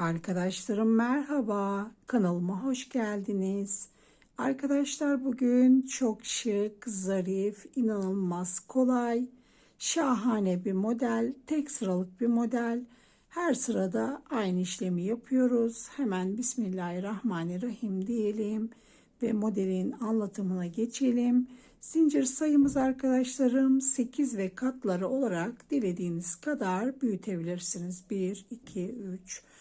Arkadaşlarım merhaba. Kanalıma hoş geldiniz. Arkadaşlar bugün çok şık, zarif, inanılmaz kolay, şahane bir model, tek sıralık bir model. Her sırada aynı işlemi yapıyoruz. Hemen Bismillahirrahmanirrahim diyelim ve modelin anlatımına geçelim. Zincir sayımız arkadaşlarım 8 ve katları olarak dilediğiniz kadar büyütebilirsiniz. 1, 2, 3, 4,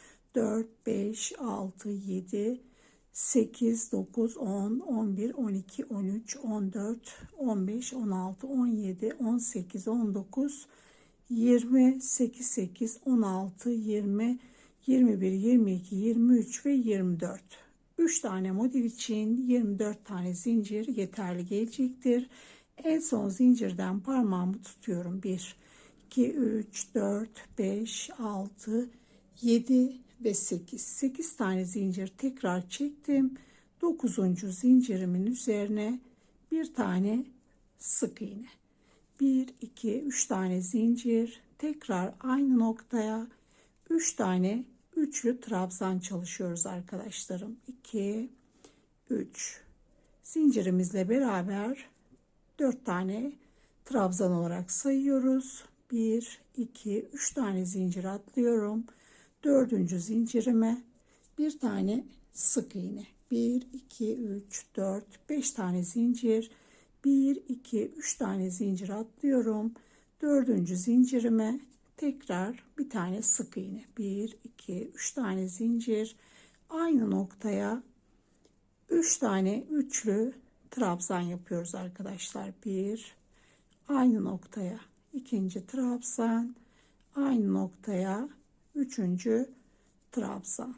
5, 6, 7, 8, 9, 10, 11, 12, 13, 14, 15, 16, 17, 18, 19, 20, 8, 8, 16, 20, 21, 22, 23 ve 24. 3 tane model için 24 tane zincir yeterli gelecektir. En son zincirden parmağımı tutuyorum. 1, 2, 3, 4, 5, 6, 7 ve 8. 8 tane zincir tekrar çektim. 9. zincirimin üzerine bir tane sık iğne. 1, 2, 3 tane zincir. Tekrar aynı noktaya 3 tane üçlü trabzan çalışıyoruz arkadaşlarım. 2, 3. Zincirimizle beraber 4 tane trabzan olarak sayıyoruz. 1, 2, 3 tane zincir atlıyorum. Dördüncü zincirime bir tane sık iğne. 1, 2, 3, 4, 5 tane zincir. 1, 2, 3 tane zincir atlıyorum. Dördüncü zincirime tekrar bir tane sık iğne. 1, 2, 3 tane zincir. Aynı noktaya 3 tane üçlü trabzan yapıyoruz arkadaşlar. 1, aynı noktaya ikinci trabzan, aynı noktaya üçüncü trabzan.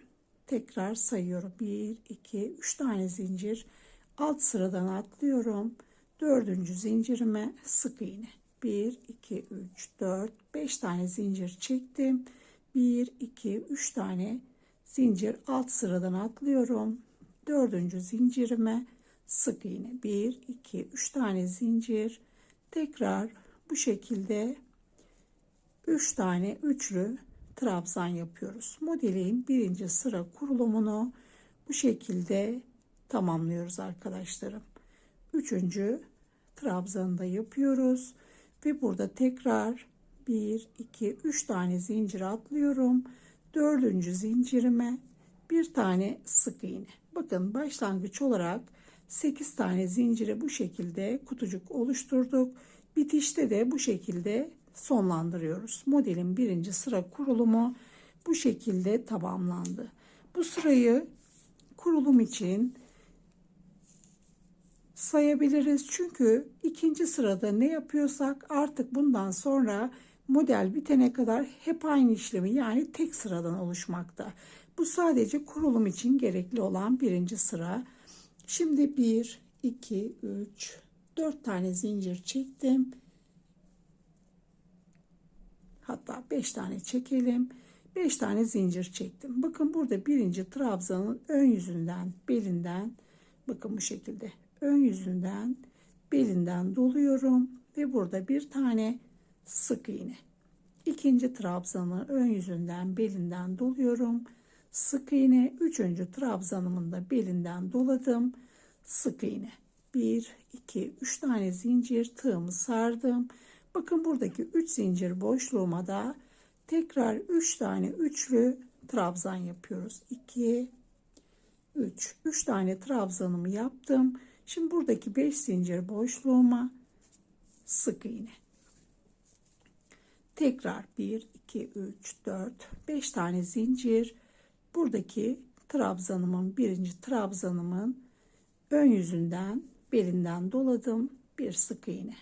Tekrar sayıyorum. 1, 2, 3 tane zincir. Alt sıradan atlıyorum. Dördüncü zincirime sık iğne. 1, 2, 3, 4, 5 tane zincir çektim. 1, 2, 3 tane zincir alt sıradan atlıyorum. Dördüncü zincirime sık iğne. 1, 2, 3 tane zincir. Tekrar bu şekilde 3 tane üçlü trabzan yapıyoruz. Modelin birinci sıra kurulumunu bu şekilde tamamlıyoruz arkadaşlarım. Üçüncü trabzanı da yapıyoruz ve burada tekrar 1 2 3 tane zincir atlıyorum. Dördüncü zincirime bir tane sık iğne. Bakın başlangıç olarak 8 tane zinciri bu şekilde kutucuk oluşturduk. Bitişte de bu şekilde sonlandırıyoruz. Modelin birinci sıra kurulumu bu şekilde tamamlandı. Bu sırayı kurulum için sayabiliriz. Çünkü ikinci sırada ne yapıyorsak artık bundan sonra model bitene kadar hep aynı işlemi yani tek sıradan oluşmakta. Bu sadece kurulum için gerekli olan birinci sıra. Şimdi 1, 2, 3, 4 tane zincir çektim. Hatta 5 tane çekelim. 5 tane zincir çektim. Bakın burada birinci trabzanın ön yüzünden, belinden bakın bu şekilde ön yüzünden, belinden doluyorum ve burada bir tane sık iğne. İkinci trabzanı ön yüzünden, belinden doluyorum. Sık iğne. Üçüncü trabzanımın da belinden doladım. Sık iğne. 1, 2, 3 tane zincir tığımı sardım. Bakın buradaki 3 zincir boşluğuma da tekrar 3 tane üçlü trabzan yapıyoruz. 2 3 3 tane trabzanımı yaptım. Şimdi buradaki 5 zincir boşluğuma sık iğne. Tekrar 1 2 3 4 5 tane zincir. Buradaki trabzanımın birinci trabzanımın ön yüzünden belinden doladım bir sık iğne.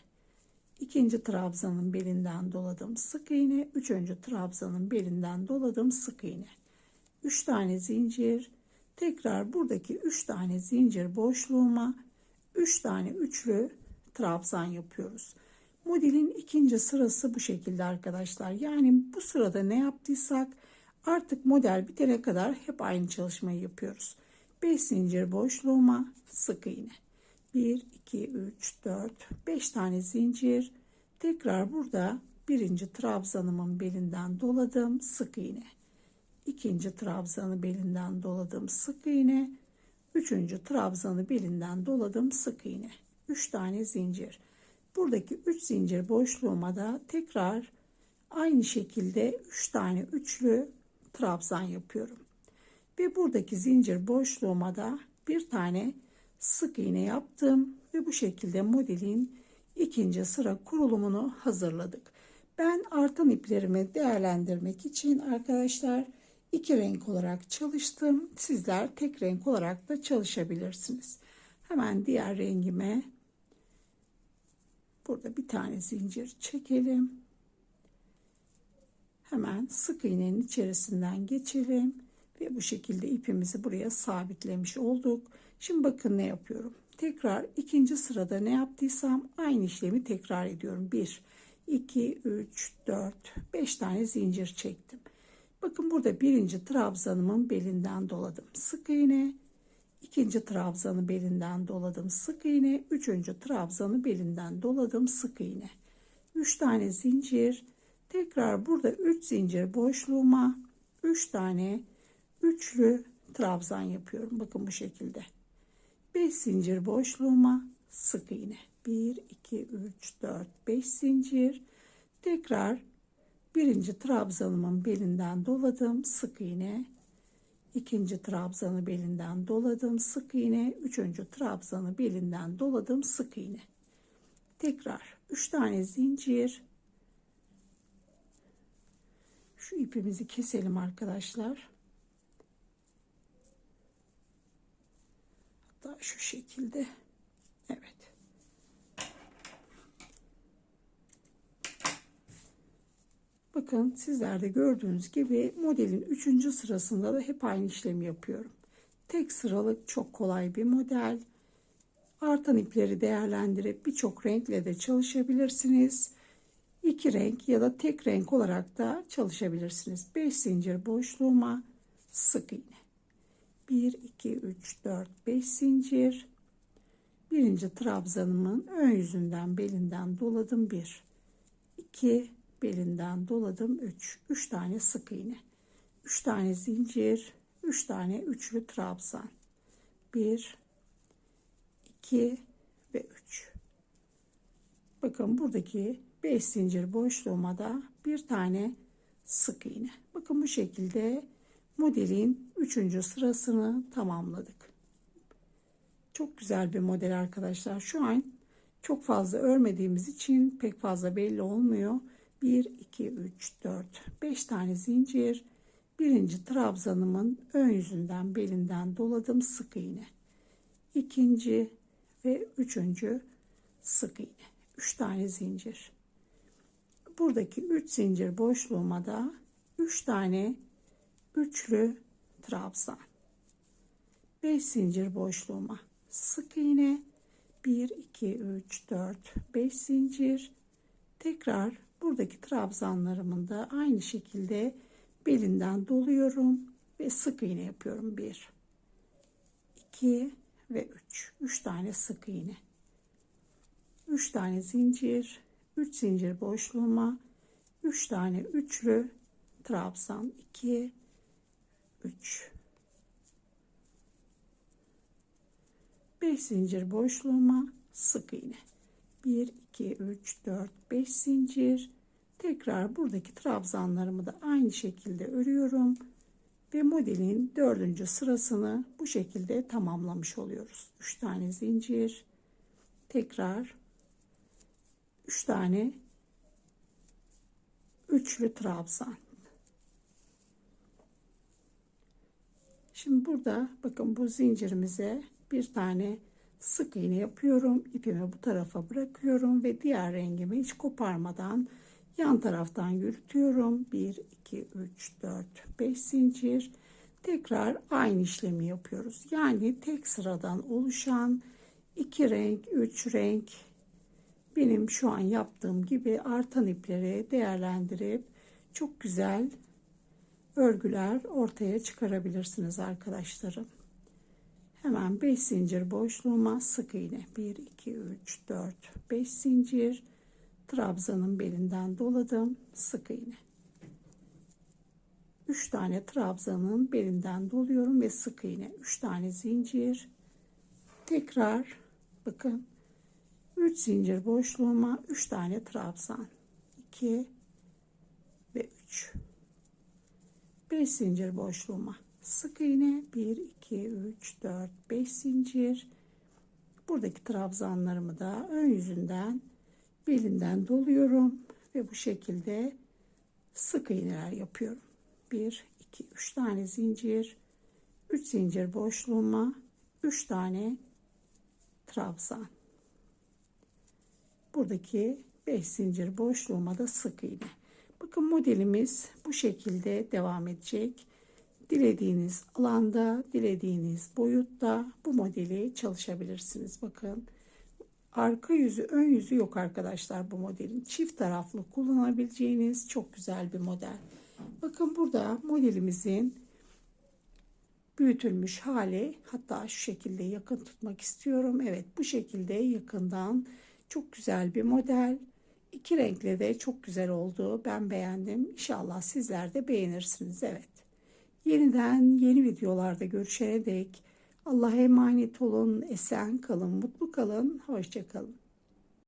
İkinci trabzanın belinden doladım sık iğne. Üçüncü trabzanın belinden doladım sık iğne. Üç tane zincir. Tekrar buradaki üç tane zincir boşluğuma üç tane üçlü trabzan yapıyoruz. Modelin ikinci sırası bu şekilde arkadaşlar. Yani bu sırada ne yaptıysak artık model bitene kadar hep aynı çalışmayı yapıyoruz. 5 zincir boşluğuma sık iğne. 1, 2, 3, 4, 5 tane zincir. Tekrar burada birinci trabzanımın belinden doladım. Sık iğne. ikinci trabzanı belinden doladım sık iğne. Üçüncü trabzanı belinden doladım sık iğne. Üç tane zincir. Buradaki üç zincir boşluğuma da tekrar aynı şekilde üç tane üçlü trabzan yapıyorum. Ve buradaki zincir boşluğuma da bir tane sık iğne yaptım ve bu şekilde modelin ikinci sıra kurulumunu hazırladık. Ben artan iplerimi değerlendirmek için arkadaşlar iki renk olarak çalıştım. Sizler tek renk olarak da çalışabilirsiniz. Hemen diğer rengime burada bir tane zincir çekelim. Hemen sık iğnenin içerisinden geçelim ve bu şekilde ipimizi buraya sabitlemiş olduk. Şimdi bakın ne yapıyorum. Tekrar ikinci sırada ne yaptıysam aynı işlemi tekrar ediyorum. 1, 2, 3, 4, 5 tane zincir çektim. Bakın burada birinci trabzanımın belinden doladım. Sık iğne. ikinci trabzanı belinden doladım. Sık iğne. Üçüncü trabzanı belinden doladım. Sık iğne. 3 tane zincir. Tekrar burada 3 zincir boşluğuma 3 tane üçlü trabzan yapıyorum. Bakın bu şekilde. 5 zincir boşluğuma sık iğne. 1, 2, 3, 4, 5 zincir. Tekrar birinci trabzanımın belinden doladım. Sık iğne. ikinci trabzanı belinden doladım. Sık iğne. Üçüncü trabzanı belinden doladım. Sık iğne. Tekrar 3 tane zincir. Şu ipimizi keselim arkadaşlar. Hatta şu şekilde. Evet. Bakın sizler de gördüğünüz gibi modelin 3. sırasında da hep aynı işlemi yapıyorum. Tek sıralık çok kolay bir model. Artan ipleri değerlendirip birçok renkle de çalışabilirsiniz. İki renk ya da tek renk olarak da çalışabilirsiniz. 5 zincir boşluğuma sık iğne. 1, 2, 3, 4, 5 zincir. Birinci trabzanımın ön yüzünden belinden doladım 1. 2, belinden doladım 3. 3 tane sık iğne. 3 tane zincir. 3 tane üçlü trabzan. 1, 2 ve 3. Bakın buradaki 5 zincir boşluğuma da bir tane sık iğne. Bakın bu şekilde modelin 3. sırasını tamamladık. Çok güzel bir model arkadaşlar. Şu an çok fazla örmediğimiz için pek fazla belli olmuyor. 1, 2, 3, 4, 5 tane zincir. Birinci trabzanımın ön yüzünden belinden doladım sık iğne. İkinci ve üçüncü sık iğne. 3 tane zincir. Buradaki 3 zincir boşluğuma da 3 tane üçlü trabzan. 5 zincir boşluğuma. Sık iğne. 1 2 3 4 5 zincir. Tekrar buradaki trabzanlarımın da aynı şekilde belinden doluyorum ve sık iğne yapıyorum. 1 2 ve 3 3 tane sık iğne. 3 tane zincir. 3 zincir boşluğuma. 3 tane üçlü trabzan. 2 3 5 zincir boşluğuma sık iğne. 1 2 3 4 5 zincir. Tekrar buradaki trabzanlarımı da aynı şekilde örüyorum ve modelin dördüncü sırasını bu şekilde tamamlamış oluyoruz. 3 tane zincir. Tekrar 3 tane üçlü trabzan Şimdi burada bakın bu zincirimize bir tane sık iğne yapıyorum. İpimi bu tarafa bırakıyorum ve diğer rengimi hiç koparmadan yan taraftan yürütüyorum. 1, 2, 3, 4, 5 zincir. Tekrar aynı işlemi yapıyoruz. Yani tek sıradan oluşan iki renk, üç renk benim şu an yaptığım gibi artan ipleri değerlendirip çok güzel örgüler ortaya çıkarabilirsiniz arkadaşlarım. Hemen 5 zincir boşluğuma sık iğne. 1 2 3 4 5 zincir. Trabzanın belinden doladım. Sık iğne. 3 tane trabzanın belinden doluyorum ve sık iğne. 3 tane zincir. Tekrar bakın 3 zincir boşluğuma 3 tane trabzan. 2 ve 3 5 zincir boşluğuma. Sık iğne. 1 2 3 4 5 zincir. Buradaki trabzanlarımı da ön yüzünden belinden doluyorum ve bu şekilde sık iğneler yapıyorum. 1 2 3 tane zincir. 3 zincir boşluğuma 3 tane trabzan. Buradaki 5 zincir boşluğuma da sık iğne bakın modelimiz bu şekilde devam edecek. Dilediğiniz alanda dilediğiniz boyutta bu modeli çalışabilirsiniz. Bakın arka yüzü ön yüzü yok arkadaşlar bu modelin. Çift taraflı kullanabileceğiniz çok güzel bir model. Bakın burada modelimizin büyütülmüş hali hatta şu şekilde yakın tutmak istiyorum. Evet bu şekilde yakından çok güzel bir model iki renkle de çok güzel oldu. Ben beğendim. İnşallah sizler de beğenirsiniz. Evet. Yeniden yeni videolarda görüşene dek Allah'a emanet olun esen kalın mutlu kalın hoşça kalın